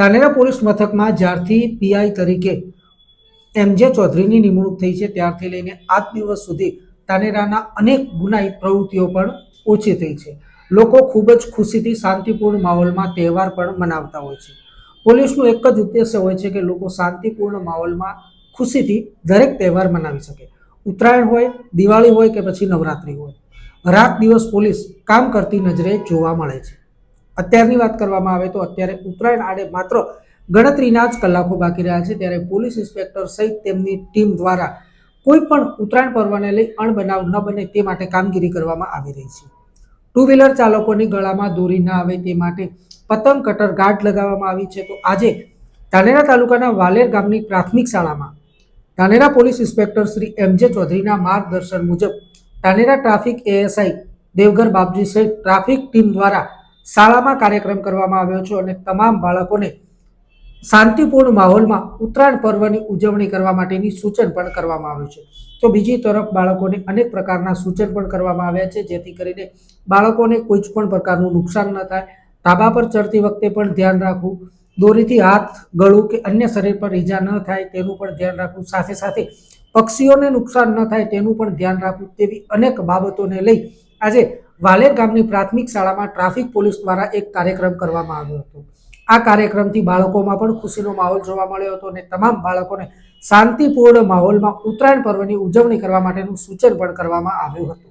Dhanera police મથકમાં જ્યારથી PI તરીકે એમ જે ચૌધરીની નિમણૂક થઈ છે, ત્યારથી લઈને આજ દિવસ સુધી તાનેરાના અનેક ગુનાહિત પ્રવૃત્તિઓ પણ ઓછી થઈ છે. લોકો ખૂબ જ ખુશીથી શાંતિપૂર્ણ માહોલમાં તહેવાર પણ મનાવતા હોય છે. પોલીસનું એક જ ઉદ્દેશ્ય હોય છે કે લોકો શાંતિપૂર્ણ માહોલમાં ખુશીથી દરેક તહેવાર મનાવી શકે. ઉત્તરાયણ હોય, દિવાળી હોય કે પછી નવરાત્રિ હોય. રાત દિવસ પોલીસ કામ કરતી નજરે જોવા મળે છે. અત્યારની વાત કરવામાં આવે તો અત્યારે ઉત્તરાયણ આડે માત્ર ગણતરીના જ કલાકો બાકી રહ્યા છે. ત્યારે પોલીસ ઇન્સ્પેક્ટર સહિત તેમની ટીમ દ્વારા કોઈ પણ ઉત્તરાયણ પર્વને લઈ અણબનાવ ન બને તે માટે કામગીરી કરવામાં આવી રહી છે. ટુ વ્હીલર ચાલકોની ગળામાં દોરી ન આવે તે માટે પતંગ કટર ગાર્ડ લગાવવામાં આવી છે. તો આજે ધાનેરા તાલુકાના વાલેર ગામની પ્રાથમિક શાળામાં Dhanera police inspector Shri M J ચૌધરીના માર્ગદર્શન મુજબ ધાનેરા ટ્રાફિક એએસઆઈ દેવઘર બાપજી સહિત ટ્રાફિક ટીમ દ્વારા શાળામાં કાર્યક્રમ કરવામાં આવ્યો છે અને તમામ બાળકોને શાંતિપૂર્ણ માહોલમાં ઉત્તરાયણ પર્વની ઉજવણી કરવા માટેની સૂચન પણ કરવામાં આવ્યું છે. તો બીજી તરફ બાળકોને અનેક પ્રકારના સૂચન પણ કરવામાં આવ્યા છે, જેથી કરીને બાળકોને કોઈ જ પણ પ્રકારનું નુકસાન ન થાય. ધાબા પર ચડતી વખતે પણ ધ્યાન રાખવું, દોરીથી હાથ ગળું કે અન્ય શરીર પર ઈજા ન થાય તેનું પણ ધ્યાન રાખવું, સાથે સાથે પક્ષીઓને નુકસાન ન થાય તેનું પણ ધ્યાન રાખવું, તેવી અનેક બાબતોને લઈ આજે વાલેર ગામની પ્રાથમિક શાળામાં ટ્રાફિક પોલીસ દ્વારા એક કાર્યક્રમ કરવામાં આવ્યો હતો. આ કાર્યક્રમથી બાળકોમાં પણ ખુશીનો માહોલ જોવા મળ્યો હતો અને તમામ બાળકોને શાંતિપૂર્ણ માહોલમાં ઉત્તરાયણ પર્વની ઉજવણી કરવા માટેનું સૂચન પણ કરવામાં આવ્યું હતું.